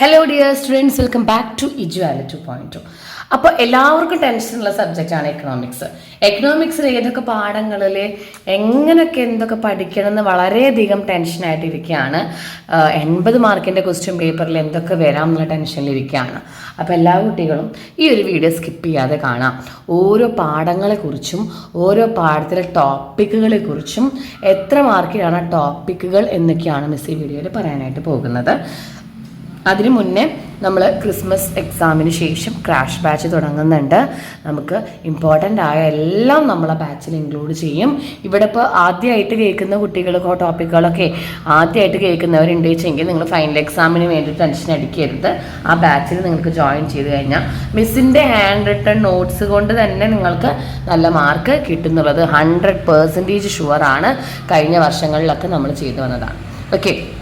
Hello dear students welcome back to ഇജുവാല two point two അപ്പോൾ എല്ലാവർക്കും ടെൻഷനുള്ള സബ്ജക്റ്റാണ് എക്കണോമിക്സ് എക്കണോമിക്സിൽ ഏതൊക്കെ പാഠങ്ങളിൽ എങ്ങനെയൊക്കെ എന്തൊക്കെ പഠിക്കണം എന്ന് വളരെയധികം ടെൻഷനായിട്ടിരിക്കുകയാണ് എൺപത് മാർക്കിന്റെ ക്വസ്റ്റ്യൻ പേപ്പറിൽ എന്തൊക്കെ വരാം എന്നുള്ള ടെൻഷനിലിരിക്കുകയാണ് അപ്പോൾ എല്ലാ കുട്ടികളും ഈ ഒരു വീഡിയോ സ്കിപ്പ് ചെയ്യാതെ കാണാം. ഓരോ പാഠങ്ങളെക്കുറിച്ചും ഓരോ പാഠത്തിലെ ടോപ്പിക്കുകളെ കുറിച്ചും എത്ര മാർക്കിലാണ് ടോപ്പിക്കുകൾ എന്നൊക്കെയാണ് മിസ് ഈ വീഡിയോയിൽ പറയാനായിട്ട് പോകുന്നത്. അതിനു മുന്നേ നമ്മൾ ക്രിസ്മസ് എക്സാമിന് ശേഷം ക്രാഷ് ബാച്ച് തുടങ്ങുന്നുണ്ട്. നമുക്ക് ഇമ്പോർട്ടന്റ് ആയ എല്ലാം നമ്മളെ ബാച്ചിൽ ഇൻക്ലൂഡ് ചെയ്യും. ഇവിടെ ഇപ്പോൾ ആദ്യമായിട്ട് കേൾക്കുന്ന കുട്ടികൾക്കോ ടോപ്പിക്കുകളൊക്കെ ആദ്യമായിട്ട് കേൾക്കുന്നവരുണ്ട് വെച്ചെങ്കിൽ നിങ്ങൾ ഫൈനൽ എക്സാമിന് വേണ്ടി ടെൻഷൻ അടിക്കരുത്. ആ ബാച്ചിൽ നിങ്ങൾക്ക് ജോയിൻ ചെയ്ത് കഴിഞ്ഞാൽ മിസ്സിന്റെ ഹാൻഡ് റിട്ടൺ നോട്ട്സ് കൊണ്ട് തന്നെ നിങ്ങൾക്ക് നല്ല മാർക്ക് കിട്ടുന്നുള്ളത്. ഹൺഡ്രഡ് പേഴ്സന്റേജ് ഷുവറാണ് കഴിഞ്ഞ വർഷങ്ങളിലൊക്കെ നമ്മൾ ചെയ്തു വന്നതാണ്. ഓക്കെ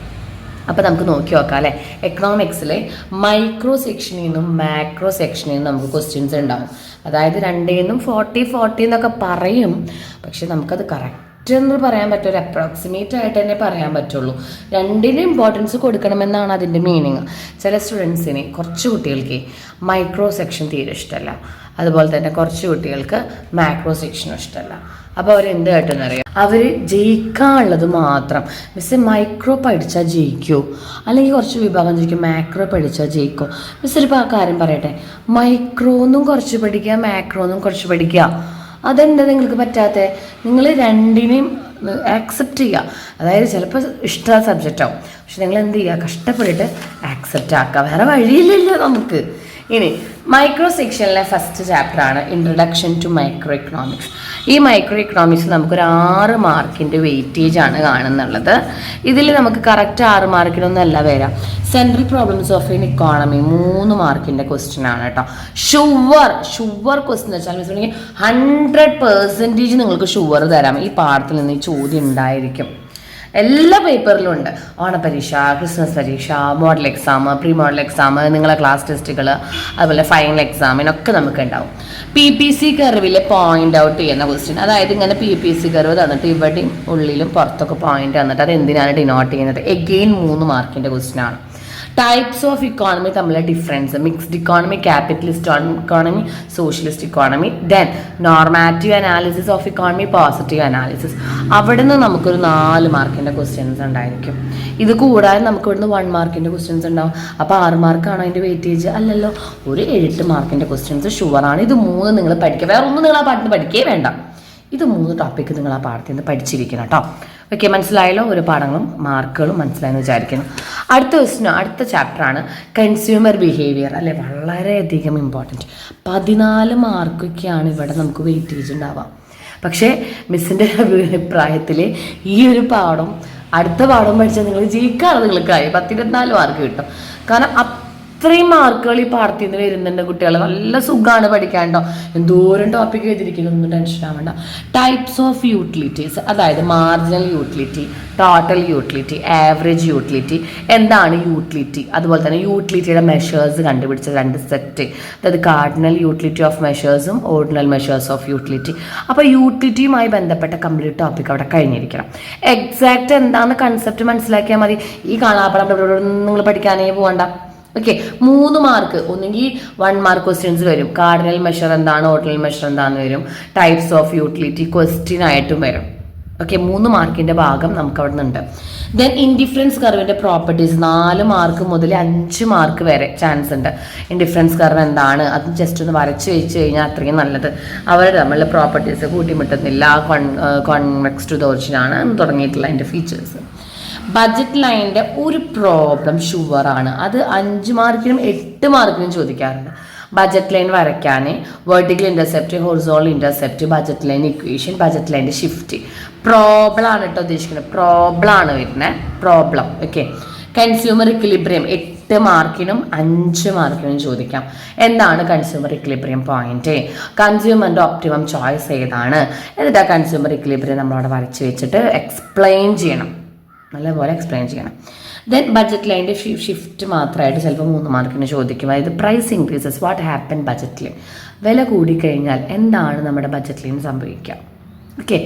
അപ്പോൾ നമുക്ക് നോക്കി നോക്കാം അല്ലേ? എക്കണോമിക്സിലെ മൈക്രോ സെക്ഷനിൽ നിന്നും മാക്രോ സെക്ഷനിൽ നിന്നും നമുക്ക് ക്വസ്റ്റ്യൻസ് ഉണ്ടാവും. അതായത് രണ്ടിൽ നിന്നും ഫോർട്ടി ഫോർട്ടി എന്നൊക്കെ പറയും. പക്ഷെ നമുക്കത് കറക്റ്റ് എന്ന് പറയാൻ പറ്റും ഒരു അപ്രോക്സിമേറ്റ് ആയിട്ട് തന്നെ പറയാൻ പറ്റുള്ളൂ. രണ്ടിനും ഇമ്പോർട്ടൻസ് കൊടുക്കണമെന്നാണ് അതിന്റെ മീനിങ് ചില സ്റ്റുഡൻസിന് കുറച്ച് കുട്ടികൾക്ക് മൈക്രോ സെക്ഷൻ തീരെ ഇഷ്ടമല്ല. അതുപോലെ തന്നെ കുറച്ച് കുട്ടികൾക്ക് മാക്രോ സെക്ഷനും ഇഷ്ടമല്ല. അപ്പോൾ അവർ എന്ത് കേട്ടെന്നറിയാം? അവർ ജയിക്കാനുള്ളത് മാത്രം. മിസ് മൈക്രോ പഠിച്ചാൽ ജയിക്കൂ. അല്ലെങ്കിൽ കുറച്ച് വിഭാഗം ജയിക്കും മാക്രോ പഠിച്ചാൽ ജയിക്കുമോ മിസ് ആ കാര്യം പറയട്ടെ. മൈക്രോന്നും കുറച്ച് പഠിക്കുക മാക്രോന്നും കുറച്ച് പഠിക്കുക. അതെന്താ നിങ്ങൾക്ക് പറ്റാത്ത? നിങ്ങൾ രണ്ടിനെയും ആക്സെപ്റ്റ് ചെയ്യുക. അതായത് ചിലപ്പോൾ ഇഷ്ട സബ്ജക്റ്റ് ആവും. പക്ഷെ നിങ്ങൾ എന്ത് ചെയ്യുക? കഷ്ടപ്പെട്ടിട്ട് ആക്സെപ്റ്റ് ആക്കുക. വേറെ വഴിയില്ലല്ലോ നമുക്ക്. ഇനി മൈക്രോ സെക്ഷനിലെ ഫസ്റ്റ് ചാപ്റ്റർ ആണ് ഇൻട്രൊഡക്ഷൻ ടു മൈക്രോ ഇക്കണോമിക്സ് ഈ മൈക്രോ ഇക്കണോമിക്സ് നമുക്കൊരു ആറ് മാർക്കിന്റെ വെയിറ്റേജ് ആണ് കാണുന്നുള്ളത്. ഇതിൽ നമുക്ക് കറക്റ്റ് ആറ് മാർക്കിനൊന്നല്ല വരാം central problems of in economy മൂന്ന് മാർക്കിന്റെ ക്വസ്റ്റ്യൻ ആണ് കേട്ടോ. ഷുവർ ഷുവർ ക്വസ്റ്റ്യൻ വെച്ചാൽ മീൻസ് ഹൺഡ്രഡ് പെർസെന്റേജ് നിങ്ങൾക്ക് ഷുവർ തരാം. ഈ പാഠത്തിൽ നിന്ന് ഈ ചോദ്യം ഉണ്ടായിരിക്കും. എല്ലാ പേപ്പറിലും ഉണ്ട്. ഓണപരീക്ഷ ക്രിസ്മസ് പരീക്ഷ model exam pre model exam നിങ്ങളെ ക്ലാസ് ടെസ്റ്റുകൾ അതുപോലെ ഫൈനൽ എക്സാമിനൊക്കെ നമുക്ക് ഉണ്ടാവും. പി പി സി കർവിൽ പോയിന്റ് ഔട്ട് ചെയ്യുന്ന ക്വസ്റ്റ്യൻ അതായത് ഇങ്ങനെ പി പി സി കർവ് തന്നിട്ട് ഇവിടെയും ഉള്ളിലും പുറത്തൊക്കെ പോയിന്റ് തന്നിട്ട് അത് എന്തിനാണ് ഡിനോട്ട് ചെയ്യുന്നത്? എഗെയിൻ മൂന്ന് മാർക്കിന്റെ ക്വസ്റ്റ്യൻ ആണ്. ടൈപ്സ് ഓഫ് ഇക്കോണമി തമ്മിലുള്ള difference mixed economy capitalist economy socialist economy then normative analysis of economy positive analysis അവിടെ നിന്ന് നമുക്കൊരു നാല് മാർക്കിന്റെ ക്വസ്റ്റ്യൻസ് ഉണ്ടായിരിക്കും. ഇത് കൂടാതെ നമുക്ക് ഇവിടുന്ന് വൺ മാർക്കിന്റെ ക്വസ്റ്റ്യൻസ് ഉണ്ടാവും. അപ്പോൾ ആറ് മാർക്കാണ് അതിന്റെ വെയിറ്റേജ് അല്ലല്ലോ. ഒരു എട്ട് മാർക്കിന്റെ ക്വസ്റ്റ്യൻസ് ഷുവറാണ് ഇത് മൂന്ന് നിങ്ങൾ പഠിക്കുക വേറെ ഒന്നും നിങ്ങൾ ആ പാട്ടിന് പഠിക്കേ വേണ്ട. ഇത് മൂന്ന് ടോപ്പിക്ക് നിങ്ങൾ ആ പാഠത്തിൽ നിന്ന് പഠിച്ചിരിക്കണം കേട്ടോ ഓക്കെ മനസ്സിലായല്ലോ? ഒരു പാഠങ്ങളും മാർക്കുകളും മനസ്സിലായെന്ന് വിചാരിക്കുന്നു. അടുത്ത ക്വസ്റ്റിന് അടുത്ത ചാപ്റ്ററാണ് കൺസ്യൂമർ ബിഹേവിയർ അല്ലെ? വളരെയധികം ഇമ്പോർട്ടന്റ് പതിനാല് മാർക്കൊക്കെയാണ് ഇവിടെ നമുക്ക് വെയിറ്റേജ് ഉണ്ടാവുക. പക്ഷേ മിസ്സിന്റെ അഭിപ്രായത്തിൽ ഈ ഒരു പാഠം അടുത്ത പാഠം പഠിച്ചാൽ നിങ്ങൾ ജയിക്കാറ് നിങ്ങൾക്കായി. പത്തിരുപത്തിനാല് മാർക്ക് കിട്ടും. കാരണം അത്രയും മാർക്കുകൾ ഈ പാർട്ടിൽ നിന്ന് വരുന്നുണ്ട് കുട്ടികൾ. നല്ല സുഖമാണ് പഠിക്കാണ്ടോ എന്തോരം ടോപ്പിക് എഴുതിയിരിക്കുന്നു ഒന്നും ടെൻഷൻ ആവണ്ട. ടൈപ്സ് ഓഫ് യൂട്ടിലിറ്റീസ് അതായത് marginal utility total utility average utility എന്താണ് യൂട്ടിലിറ്റി അതുപോലെ തന്നെ യൂട്ടിലിറ്റിയുടെ മെഷേഴ്സ് കണ്ടുപിടിച്ച രണ്ട് സെറ്റ് അതായത് കാർഡിനൽ യൂട്ടിലിറ്റി ഓഫ് മെഷേഴ്സും ഓർഡിനൽ മെഷേഴ്സ് ഓഫ് യൂട്ടിലിറ്റി അപ്പോൾ യൂട്ടിലിറ്റിയുമായി ബന്ധപ്പെട്ട കംപ്ലീറ്റ് ടോപ്പിക് അവിടെ കഴിഞ്ഞിരിക്കണം. എക്സാക്റ്റ് എന്താണെന്ന് കൺസെപ്റ്റ് മനസ്സിലാക്കിയാൽ മതി. ഈ കാണാപ്പടം നിങ്ങൾ പഠിക്കാനേ പോകണ്ട ഓക്കെ മൂന്ന് മാർക്ക് ഒന്നുകിൽ വൺ മാർക്ക് ക്വസ്റ്റ്യൻസ് വരും. കാർഡിനൽ മെഷർ എന്താണ് ഓർഡിനൽ മെഷർ എന്താണെന്ന് വരും. ടൈപ്സ് ഓഫ് യൂട്ടിലിറ്റി ക്വസ്റ്റ്യൻ ആയിട്ടും വരും. ഓക്കെ മൂന്ന് മാർക്കിന്റെ ഭാഗം നമുക്ക് അവിടെ നിന്നുണ്ട് ദെൻ ഇൻഡിഫറൻസ് കർവിന്റെ പ്രോപ്പർട്ടീസ് നാല് മാർക്ക് മുതൽ അഞ്ച് മാർക്ക് വരെ ചാൻസ് ഉണ്ട്. ഇൻഡിഫറൻസ് കർവ് എന്താണ്? അത് ജസ്റ്റ് ഒന്ന് വരച്ച് വെച്ച് കഴിഞ്ഞാൽ അത്രയും നല്ലത്. അവരുടെ നമ്മളുടെ പ്രോപ്പർട്ടീസ് കൂട്ടിമുട്ടുന്നില്ല. കോൺ കോൺവെക്സ് ടു ദോർജിനാണ് തുടങ്ങിയിട്ടുള്ള അതിന്റെ ഫീച്ചേഴ്സ് ബഡ്ജറ്റ് ലൈനിന്റെ ഒരു പ്രോബ്ലം ഷുവറാണ് അത് അഞ്ച് മാർക്കിനും എട്ട് മാർക്കിനും ചോദിക്കാറുണ്ട്. ബജറ്റ് ലൈൻ വരയ്ക്കാൻ vertical intercept horizontal intercept budget line equation budget ലൈന്റെ shift problem ആണ് കേട്ടോ ഉദ്ദേശിക്കുന്നത്. പ്രോബ്ലം ആണ് വരുന്നത്. പ്രോബ്ലം ഓക്കെ കൺസ്യൂമർ ഇക്വിലിബ്രിയം എട്ട് മാർക്കിനും അഞ്ച് മാർക്കിനും ചോദിക്കാം. എന്താണ് കൺസ്യൂമർ ഇക്വിലിബ്രിയം പോയിന്റ് കൺസ്യൂമറിന്റെ ഒപ്റ്റിമം ചോയ്സ് ഏതാണ്? എന്നിട്ട് ആ കൺസ്യൂമർ ഇക്വിലിബ്രിയം നമ്മളവിടെ വരച്ച് വെച്ചിട്ട് എക്സ്പ്ലെയിൻ ചെയ്യണം. നല്ലപോലെ എക്സ്പ്ലെയിൻ ചെയ്യണം. ദെൻ ബഡ്ജറ്റ് ലൈന്റെ ഷിഫ്റ്റ് മാത്രമായിട്ട് ചിലപ്പോൾ മൂന്ന് മാർക്കിന് ചോദിക്കും. അതായത് പ്രൈസ് ഇൻക്രീസസ് വാട്ട് ഹാപ്പൻ ബഡ്ജറ്റിൽ വില കൂടിക്കഴിഞ്ഞാൽ എന്താണ് നമ്മുടെ ബഡ്ജറ്റിൽ സംഭവിക്കുക? ഓക്കെ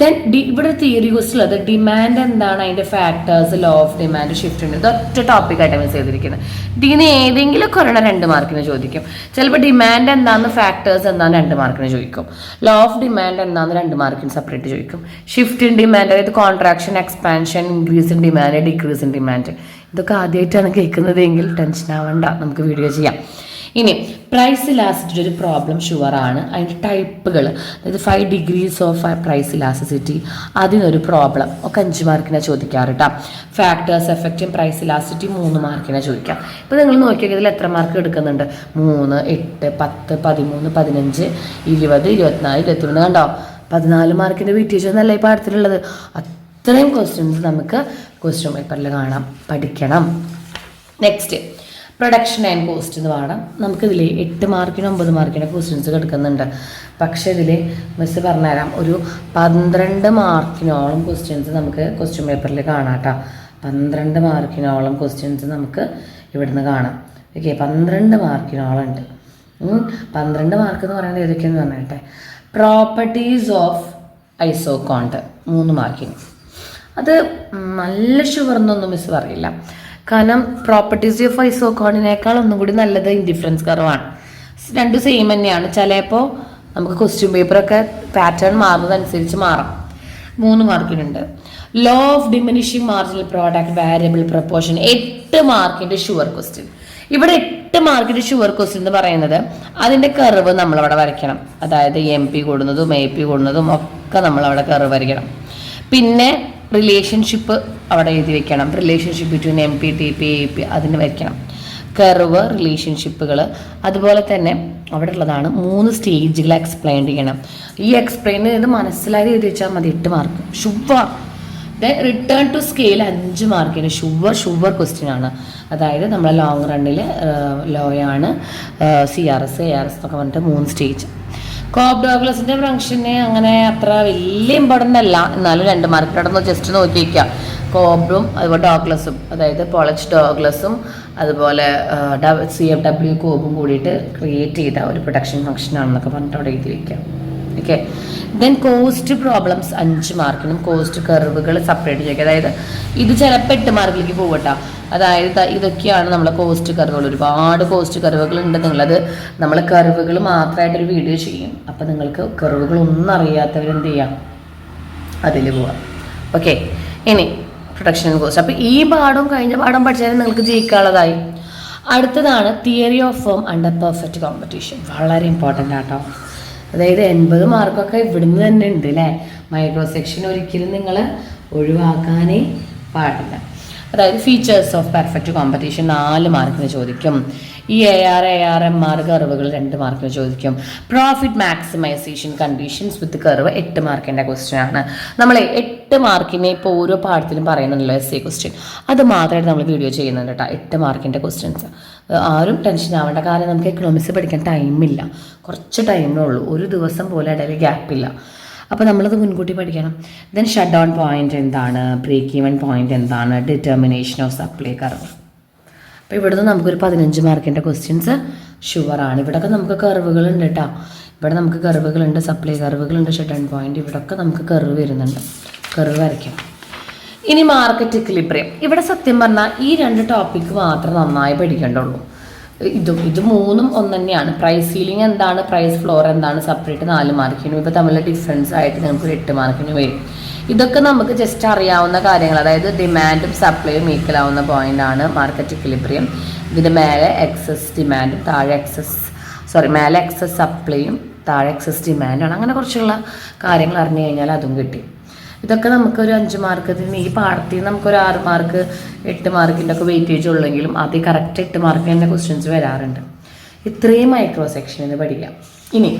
ദെൻ ഡി ഇവിടെ തിയറി അത് ഡിമാൻഡ് എന്താണ് അതിന്റെ factors law of demand shift ഉണ്ട്. ഇതൊറ്റ ടോപ്പിക്കായിട്ട് മിസ് ചെയ്തിരിക്കുന്നത് ഇതിന് ഏതെങ്കിലും ഒരെണ്ണം രണ്ട് മാർക്കിന് ചോദിക്കും. ചിലപ്പോൾ ഡിമാൻഡ് എന്താണെന്ന് ഫാക്ടേഴ്സ് എന്താണെന്ന് രണ്ട് മാർക്കിന് ചോദിക്കും. ലോ ഓഫ് ഡിമാൻഡ് എന്താണെന്ന് രണ്ട് മാർക്കിന് സെപ്പറേറ്റ് ചോദിക്കും. ഷിഫ്റ്റ് ഇൻ ഡിമാൻഡ് അതായത് contraction expansion increase in demand decrease in demand ഇതൊക്കെ ആദ്യമായിട്ടാണ് കേൾക്കുന്നതെങ്കിൽ ടെൻഷൻ ആവണ്ട. നമുക്ക് വീഡിയോ ചെയ്യാം. ഇനി പ്രൈസ് ഇലാസിറ്റി ഒരു പ്രോബ്ലം ഷുവർ ആണ്. അതിന്റെ ടൈപ്പുകൾ അതായത് five degrees of price elasticity അതിനൊരു പ്രോബ്ലം ഒക്കെ അഞ്ച് മാർക്കിനെ ചോദിക്കാറ് കേട്ടോ ഫാക്ടേഴ്സ് എഫക്റ്റും പ്രൈസ് ഇലാസിറ്റി മൂന്ന് മാർക്കിനെ ചോദിക്കാം. ഇപ്പോൾ നിങ്ങൾ നോക്കിയാൽ ഇതിൽ എത്ര മാർക്ക് എടുക്കുന്നുണ്ട്? മൂന്ന് എട്ട് പത്ത് പതിമൂന്ന് പതിനഞ്ച് ഇരുപത് ഇരുപത്തിനാല് ഇരുപത്തിമൂന്ന്. കണ്ടോ? പതിനാല് മാർക്കിന്റെ വെയിറ്റേജ് ഒന്നല്ല ഈ പാഠത്തിലുള്ളത്? അത്രയും ക്വസ്റ്റ്യൻസ് നമുക്ക് ക്വസ്റ്റ്യൻ പേപ്പറിൽ കാണാം. പഠിക്കണം. നെക്സ്റ്റ് പ്രൊഡക്ഷൻ ആൻഡ് കോസ്റ്റ് എന്ന് നമുക്ക് നമുക്കിതിൽ എട്ട് മാർക്കിനും ഒമ്പത് മാർക്കിനും ക്വസ്റ്റ്യൻസ് കിടക്കുന്നുണ്ട്. പക്ഷേ ഇതിൽ മിസ് പറഞ്ഞുതരാം. ഒരു പന്ത്രണ്ട് മാർക്കിനോളം ക്വസ്റ്റ്യൻസ് നമുക്ക് ക്വസ്റ്റ്യൻ പേപ്പറിൽ കാണാം കേട്ടോ പന്ത്രണ്ട് മാർക്കിനോളം ക്വസ്റ്റ്യൻസ് നമുക്ക് ഇവിടുന്ന് കാണാം. ഓക്കെ പന്ത്രണ്ട് മാർക്കിനോളം ഉണ്ട്. പന്ത്രണ്ട് മാർക്ക് എന്ന് പറയുന്നത് ഏതൊക്കെയെന്ന് പറഞ്ഞിട്ടെ? പ്രോപ്പർട്ടീസ് ഓഫ് ഐസോകോണ്ട് മൂന്ന് മാർക്കിന് അത് നല്ല ഷുവർ എന്നൊന്നും മിസ് പറയില്ല. കാരണം പ്രോപ്പർട്ടീസ് ഓഫ് ഐസോകോണിനേക്കാൾ ഒന്നും കൂടി നല്ലത് ഇൻഡിഫറൻസ് കർവാണ് രണ്ടും സെയിം തന്നെയാണ്. ചിലപ്പോൾ നമുക്ക് ക്വസ്റ്റ്യൻ പേപ്പറൊക്കെ പാറ്റേൺ മാറുന്നതനുസരിച്ച് മാറാം. മൂന്ന് മാർക്കിനുണ്ട് law of diminishing marginal product variable proportion എട്ട് മാർക്കിന്റെ ഷുവർ ക്വസ്റ്റ്യൻ ഇവിടെ എട്ട് മാർക്കിന്റെ ഷുവർ ക്വസ്റ്റ്യൻ എന്ന് പറയുന്നത് അതിന്റെ കർവ് നമ്മളവിടെ വരയ്ക്കണം. അതായത് എം പി കൂടുന്നതും എ പി കൂടുന്നതും ഒക്കെ നമ്മളവിടെ കർവ് വരയ്ക്കണം. പിന്നെ റിലേഷൻഷിപ്പ് അവിടെ എഴുതി വെക്കണം. Relationship between M P T P A P അതിന് വയ്ക്കണം കർവ് റിലേഷൻഷിപ്പുകൾ അതുപോലെ തന്നെ അവിടെ ഉള്ളതാണ് മൂന്ന് സ്റ്റേജുകൾ എക്സ്പ്ലെയിൻ ചെയ്യണം. ഈ എക്സ്പ്ലെയിൻ ചെയ്ത് മനസ്സിലായി എഴുതി വെച്ചാൽ മതി എട്ട് mark sure then return to scale അഞ്ച് മാർക്കിന് ഷുവർ ഷുവർ ക്വസ്റ്റ്യൻ ആണ്. അതായത് നമ്മളെ ലോങ് റണ്ണിൽ ലോയാണ് C R S A R S എന്നൊക്കെ പറഞ്ഞിട്ട് മൂന്ന് സ്റ്റേജ് കോപ്പ് ഡോഗ്ലസിന്റെ ഫംഗ്ഷന് അങ്ങനെ അത്ര വലിയ ഇമ്പോർട്ടന്റ് അല്ല. എന്നാലും രണ്ട് മാർക്ക് മാർക്കിനോടൊന്ന് ജസ്റ്റ് നോക്കിയിരിക്കുക കോബും അതുപോലെ ഡോഗ്ലസും. അതായത് പോളച്ച് ഡോഗ്ലസും അതുപോലെ സി എഫ് ഡബ്ല്യു കോബും കൂടിയിട്ട് ക്രിയേറ്റ് ചെയ്ത ഒരു പ്രൊഡക്ഷൻ ഫംഗ്ഷൻ ആണെന്നൊക്കെ പറഞ്ഞിട്ട് അവിടെ എഴുതി വയ്ക്കാം ഓക്കെ ദെൻ കോസ്റ്റ് പ്രോബ്ലംസ് അഞ്ച് മാർക്കിനും കോസ്റ്റ് കർവുകൾ സെപ്പറേറ്റ് ചെയ്യുക. അതായത് ഇത് ചിലപ്പോൾ എട്ട് മാർക്കിലേക്ക് പോകട്ടോ അതായത് ഇതൊക്കെയാണ് നമ്മളെ കോസ്റ്റ് കർവുകൾ ഒരുപാട് കോസ്റ്റ് കർവുകൾ ഉണ്ട്. നിങ്ങളത് നമ്മൾ കർവുകൾ മാത്രമായിട്ടൊരു വീഡിയോ ചെയ്യും. അപ്പം നിങ്ങൾക്ക് കർവുകൾ ഒന്നും അറിയാത്തവർ എന്ത് ചെയ്യാം? അതിൽ പോവാം. ഓക്കെ ഇനി പ്രൊഡക്ഷൻ കോഴ്സ് അപ്പോൾ ഈ പാഠവും കഴിഞ്ഞ പാഠം പഠിച്ചാലും നിങ്ങൾക്ക് ജയിക്കാനുള്ളതായി. അടുത്തതാണ് theory of firm under perfect competition വളരെ ഇമ്പോർട്ടന്റ് ആട്ടോ. അതായത് എൺപത് മാർക്കൊക്കെ ഇവിടുന്ന് തന്നെ ഉണ്ട് അല്ലേ മൈക്രോ സെക്ഷൻ ഒരിക്കലും നിങ്ങൾ ഒഴിവാക്കാനേ പാടില്ല. അതായത് ഫീച്ചേഴ്സ് ഓഫ് പെർഫെക്റ്റ് കോമ്പറ്റീഷൻ നാല് മാർക്കിന് ചോദിക്കും. ഈ A R A R M R കർവുകൾ രണ്ട് മാർക്കിന് ചോദിക്കും. Profit maximisation conditions with curve എട്ട് മാർക്കിന്റെ ക്വസ്റ്റ്യൻ ആണ്. നമ്മൾ എട്ട് മാർക്കിനെ ഇപ്പോൾ ഓരോ പാഠത്തിലും പറയുന്നുണ്ടല്ലോ എസ് എ ക്വസ്റ്റ്യൻ അത് മാത്രമായിട്ട് നമ്മൾ വീഡിയോ ചെയ്യുന്നുണ്ട് കേട്ടോ. എട്ട് മാർക്കിന്റെ ക്വസ്റ്റ്യൻസ് ആരും ടെൻഷൻ ആവേണ്ട കാരണം നമുക്ക് എക്കണോമിക്സ് പഠിക്കാൻ ടൈമില്ല കുറച്ച് ടൈമേ ഉള്ളൂ. ഒരു ദിവസം പോലെ ഇടയിൽ ഗ്യാപ്പില്ല അപ്പോൾ നമ്മളത് മുൻകൂട്ടി പഠിക്കണം. ദെൻ ഷട്ട് ഡൗൺ പോയിന്റ് എന്താണ്? ബ്രേക്ക് ഈവൻ പോയിന്റ് എന്താണ്? ഡിറ്റർമിനേഷൻ ഓഫ് സപ്ലൈ കർവ് അപ്പോൾ ഇവിടുന്ന് നമുക്കൊരു പതിനഞ്ച് മാർക്കിന്റെ ക്വസ്റ്റ്യൻസ് ഷുവറാണ് ഇവിടെയൊക്കെ നമുക്ക് കർവുകളുണ്ട് കേട്ടോ ഇവിടെ നമുക്ക് കർവുകളുണ്ട് സപ്ലൈ കർവുകളുണ്ട് ഷട്ടൺ പോയിന്റ് ഇവിടെയൊക്കെ നമുക്ക് കർവ് വരുന്നുണ്ട്. കർവ് വരയ്ക്കാം. ഇനി മാർക്കറ്റ് ഇക്ലിബ്രിയം ഇവിടെ സത്യം പറഞ്ഞാൽ ഈ രണ്ട് ടോപ്പിക്ക് മാത്രം നന്നായി പഠിക്കേണ്ടുള്ളൂ ഇതും ഇത് മൂന്നും ഒന്ന് തന്നെയാണ് പ്രൈസ് സീലിംഗ് എന്താണ് പ്രൈസ് ഫ്ലോർ എന്താണ് സെപ്പറേറ്റ് നാല് മാർക്കിനും ഇപ്പോൾ തമ്മിലുള്ള ഡിഫറൻസ് ആയിട്ട് നിങ്ങൾക്ക് ഒരു എട്ട് മാർക്കിന് വരും. ഇതൊക്കെ നമുക്ക് ജസ്റ്റ് അറിയാവുന്ന കാര്യങ്ങൾ അതായത് ഡിമാൻഡും സപ്ലൈയും ഈക്വൽ ആവുന്ന പോയിന്റ് ആണ് മാർക്കറ്റ് ഇക്വിലിബ്രിയം ഇതിന് മേലെ എക്സസ് ഡിമാൻഡും താഴെ എക്സസ് സോറി മേലെ എക്സസ് സപ്ലൈയും താഴെ എക്സസ് ഡിമാൻഡാണ് അങ്ങനെ കുറച്ചുള്ള കാര്യങ്ങൾ അറിഞ്ഞു കഴിഞ്ഞാൽ അതും കിട്ടി. ഇതൊക്കെ നമുക്കൊരു അഞ്ച് മാർക്ക് ഈ പാടത്തിൽ നിന്ന് നമുക്കൊരു ആറ് മാർക്ക് എട്ട് മാർക്കിന്റെ ഒക്കെ വെയിറ്റേജ് ഉള്ളെങ്കിലും അത് കറക്റ്റ് എട്ട് മാർക്ക് തന്നെ ക്വസ്റ്റ്യൻസ് വരാറുണ്ട്. ഇത്രയും മൈക്രോ സെക്ഷനിൽ പഠിക്കാം. ഇനി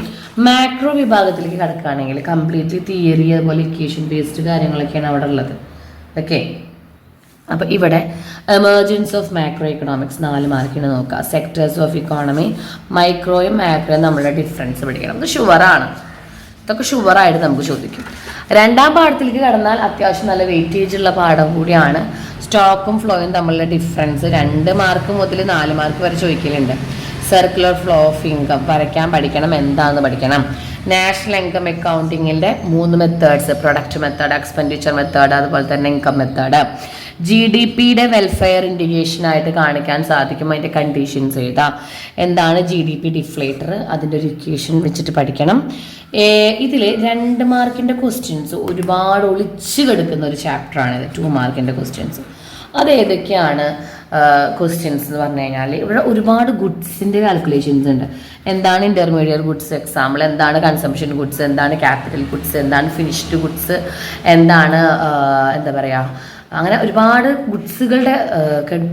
മാക്രോ വിഭാഗത്തിലേക്ക് കിടക്കുകയാണെങ്കിൽ കംപ്ലീറ്റ്ലി തിയറി അതുപോലെ ഇക്വേഷൻ ബേസ്ഡ് കാര്യങ്ങളൊക്കെയാണ് അവിടെ ഉള്ളത്. ഓക്കെ അപ്പോൾ ഇവിടെ എമർജൻസ് ഓഫ് മാക്രോ എക്കണോമിക്സ് നാല് മാർക്കിന് നോക്കുക സെക്ടേഴ്സ് ഓഫ് ഇക്കോണമി മൈക്രോയും മാക്രോയും നമ്മളുടെ ഡിഫറൻസ് പഠിക്കണം. ഇത് ഷുവറാണ് ഇതൊക്കെ ഷുവറായിട്ട് നമുക്ക് ചോദിക്കും. രണ്ടാം പാഠത്തിലേക്ക് കടന്നാൽ അത്യാവശ്യം നല്ല വെയിറ്റേജ് ഉള്ള പാഠം കൂടിയാണ്. സ്റ്റോക്കും ഫ്ലോയും തമ്മിലുള്ള ഡിഫറൻസ് രണ്ട് മാർക്ക് മുതൽ നാല് മാർക്ക് വരെ ചോദിക്കലുണ്ട്. സർക്കുലർ ഫ്ലോ ഓഫ് ഇൻകം വരയ്ക്കാൻ പഠിക്കണം എന്താണെന്ന് പഠിക്കണം. നാഷണൽ ഇൻകം അക്കൗണ്ടിങ്ങിന്റെ മൂന്ന് methods product method expenditure method അതുപോലെ തന്നെ ഇൻകം മെത്തേഡ് ജി ഡി പിയുടെ വെൽഫെയർ ഇൻഡിക്കേഷൻ ആയിട്ട് കാണിക്കാൻ സാധിക്കും. അതിന്റെ കണ്ടീഷൻസ് എഴുതാം എന്താണ് ജി ഡി പി ഡിഫ്ലേറ്റർ അതിന്റെ ഒരു ഇക്വേഷൻ വെച്ചിട്ട് പഠിക്കണം. ഇതിൽ രണ്ട് മാർക്കിന്റെ ക്വസ്റ്റ്യൻസ് ഒരുപാട് ഒളിച്ചു കിടക്കുന്ന ഒരു ചാപ്റ്ററാണിത് ടു മാർക്കിന്റെ ക്വസ്റ്റ്യൻസ് അത് ഏതൊക്കെയാണ്? ക്വസ്റ്റ്യൻസ് എന്ന് പറഞ്ഞു കഴിഞ്ഞാൽ ഇവിടെ ഒരുപാട് ഗുഡ്സിന്റെ കാൽക്കുലേഷൻസ് ഉണ്ട്. എന്താണ് ഇന്റർമീഡിയറ്റ് ഗുഡ്സ് എക്സാമ്പിൾ എന്താണ് കൺസംഷൻ ഗുഡ്സ് എന്താണ് ക്യാപിറ്റൽ ഗുഡ്സ് എന്താണ് ഫിനിഷ്ഡ് ഗുഡ്സ് എന്താണ് എന്താ പറയുക അങ്ങനെ ഒരുപാട് ഗുഡ്സുകളുടെ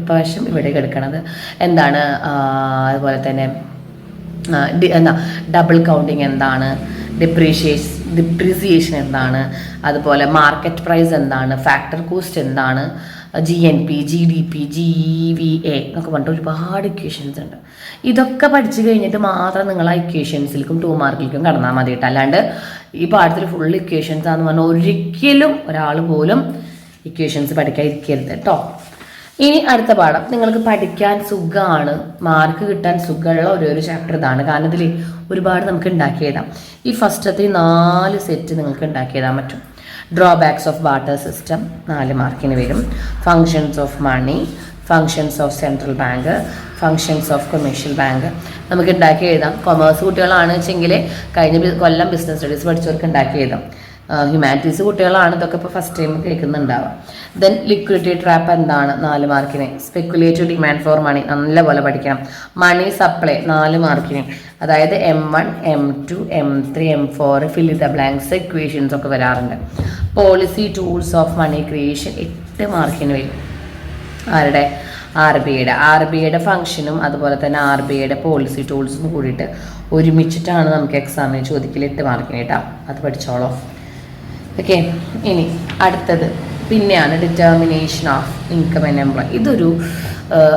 വശം ഇവിടെ കിടക്കണത്. എന്താണ് അതുപോലെ തന്നെ എന്താ ഡബിൾ കൗണ്ടിങ് എന്താണ് ഡിപ്രീഷിയേഷൻ ഡിപ്രീസിയേഷൻ എന്താണ് അതുപോലെ മാർക്കറ്റ് പ്രൈസ് എന്താണ് ഫാക്ടർ കോസ്റ്റ് എന്താണ് G N P G D P G V A A എന്നൊക്കെ പറഞ്ഞിട്ട് ഒരുപാട് ഇക്വേഷൻസ് ഉണ്ട്. ഇതൊക്കെ പഠിച്ചു കഴിഞ്ഞിട്ട് മാത്രം നിങ്ങൾ ആ ഇക്വേഷൻസിലേക്കും ടു മാർക്കിലേക്കും കടന്നാൽ മതിയിട്ട് അല്ലാണ്ട് ഈ പാഠത്തിൽ ഫുൾ ഇക്വേഷൻസ് ആണെന്ന് പറഞ്ഞാൽ ഒരിക്കലും ഒരാൾ പോലും ഇക്വേഷൻസ് പഠിക്കാതിരിക്കരുത് കേട്ടോ ഇനി അടുത്ത പാഠം. നിങ്ങൾക്ക് പഠിക്കാൻ സുഖമാണ് മാർക്ക് കിട്ടാൻ സുഖമുള്ള ഒരു ഒരു ചാപ്റ്റർ ഇതാണ്. കാരണം ഇതിൽ ഒരുപാട് നമുക്ക് ഉണ്ടാക്കി എഴുതാം. ഈ ഫസ്റ്റത്തെ നാല് സെറ്റ് നിങ്ങൾക്ക് ഉണ്ടാക്കി എഴുതാൻ പറ്റും. ഡ്രോബാക്സ് ഓഫ് വാട്ടർ സിസ്റ്റം നാല് മാർക്കിന് വരും. Functions of money functions of central bank functions of commercial bank നമുക്ക് ഉണ്ടാക്കി എഴുതാം. കൊമേഴ്സ് കുട്ടികളാണ് വെച്ചെങ്കിൽ കഴിഞ്ഞ കൊല്ലം ബിസിനസ് സ്റ്റഡീസ് പഠിച്ചവർക്ക് ഉണ്ടാക്കി എഴുതാം. ഹ്യൂമാനിറ്റീസ് കുട്ടികളാണ് ഇതൊക്കെ ഇപ്പോൾ ഫസ്റ്റ് ടൈം കേൾക്കുന്നുണ്ടാവുക. ദെൻ ലിക്വിഡിറ്റി ട്രാപ്പ് എന്താണ്? നാല് മാർക്കിന് സ്പെക്കുലേറ്റീവ് ഡിമാൻഡ് ഫോർ മണി നല്ലപോലെ പഠിക്കണം. മണി സപ്ലൈ നാല് മാർക്കിന് അതായത് M one M two M three M four fill the blanks equations ഒക്കെ വരാറുണ്ട്. Policy tools of money creation എട്ട് മാർക്കിന് വരും. ആരുടെ? ആർ ബി ഐയുടെ. ആർ ബി ഐയുടെ ഫംഗ്ഷനും അതുപോലെ തന്നെ ആർ ബി ഐയുടെ പോളിസി ടൂൾസും കൂടിയിട്ട് ഒരുമിച്ചിട്ടാണ് നമുക്ക് എക്സാമിന് ചോദിക്കൽ എട്ട് മാർക്കിന് കേട്ടോ. അത് പഠിച്ചോളൂ. ഓക്കെ ഇനി അടുത്തത്. പിന്നെയാണ് determination of income and employ ഇതൊരു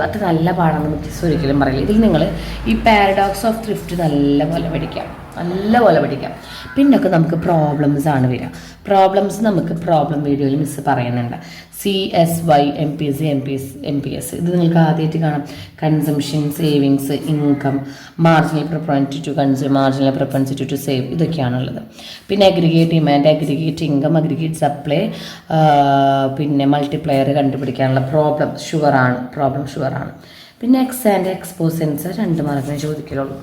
അത്ര നല്ല പാടാണെന്ന് മിക്കസ് ഒരിക്കലും പറയില്ല. ഇതിൽ നിങ്ങൾ ഈ പാരഡോക്സ് ഓഫ് ത്രിഫ്റ്റ് നല്ലപോലെ പഠിക്കാം. നല്ലപോലെ പഠിക്കാം. പിന്നൊക്കെ നമുക്ക് പ്രോബ്ലംസ് ആണ് വരിക. പ്രോബ്ലംസ് നമുക്ക് പ്രോബ്ലം വീഡിയോയിൽ മിസ് പറയുന്നുണ്ട്. C S Y M P S C M P S M P S ഇത് നിങ്ങൾക്ക് ആദ്യമായിട്ട് കാണാം. Consumption savings income marginal propensity to consume marginal propensity to save ഇതൊക്കെയാണുള്ളത്. പിന്നെ aggregate demand aggregate income aggregate supply പിന്നെ multiplier കണ്ടുപിടിക്കാനുള്ള problem ഷുവറാണ് problem ഷുവറാണ് പിന്നെ എക്സ് ആൻഡ് എക്സ്പോസൻസ് രണ്ട് മാർക്കിനെ ചോദിക്കലുള്ളൂ.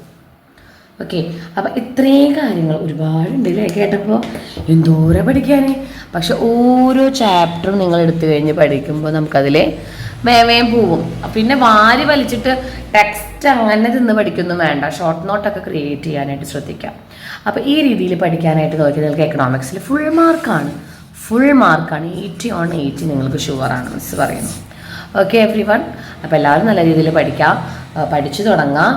ഓക്കെ അപ്പം ഇത്രയും കാര്യങ്ങൾ ഒരുപാടുണ്ട് ഇല്ലേ? കേട്ടപ്പോൾ എന്തോരം പഠിക്കാൻ പക്ഷെ ഓരോ ചാപ്റ്ററും നിങ്ങൾ എടുത്തു കഴിഞ്ഞ് പഠിക്കുമ്പോൾ നമുക്കതിൽ വേവേം പോവും. പിന്നെ വാരി വലിച്ചിട്ട് ടെക്സ്റ്റ് അങ്ങനെ നിന്ന് പഠിക്കൊന്നും വേണ്ട. ഷോർട്ട് നോട്ടൊക്കെ ക്രിയേറ്റ് ചെയ്യാനായിട്ട് ശ്രദ്ധിക്കാം. അപ്പോൾ ഈ രീതിയിൽ പഠിക്കാനായിട്ട് നോക്കി നിങ്ങൾക്ക് എക്കണോമിക്സിൽ ഫുൾ മാർക്കാണ് ഫുൾ മാർക്കാണ് എയ്റ്റി ഓൺ എയ്റ്റി നിങ്ങൾക്ക് ഷുവറാണ് മിസ് പറയുന്നു. ഓക്കെ എവ്രി വൺ അപ്പോൾ എല്ലാവരും നല്ല രീതിയിൽ പഠിക്കാം. പഠിച്ചു തുടങ്ങാം.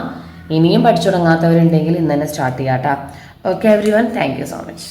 ഇനിയും പഠിച്ചു തുടങ്ങാത്തവരുണ്ടെങ്കിൽ ഇന്ന് തന്നെ സ്റ്റാർട്ട് ചെയ്യാം കേട്ടോ okay everyone thank you so much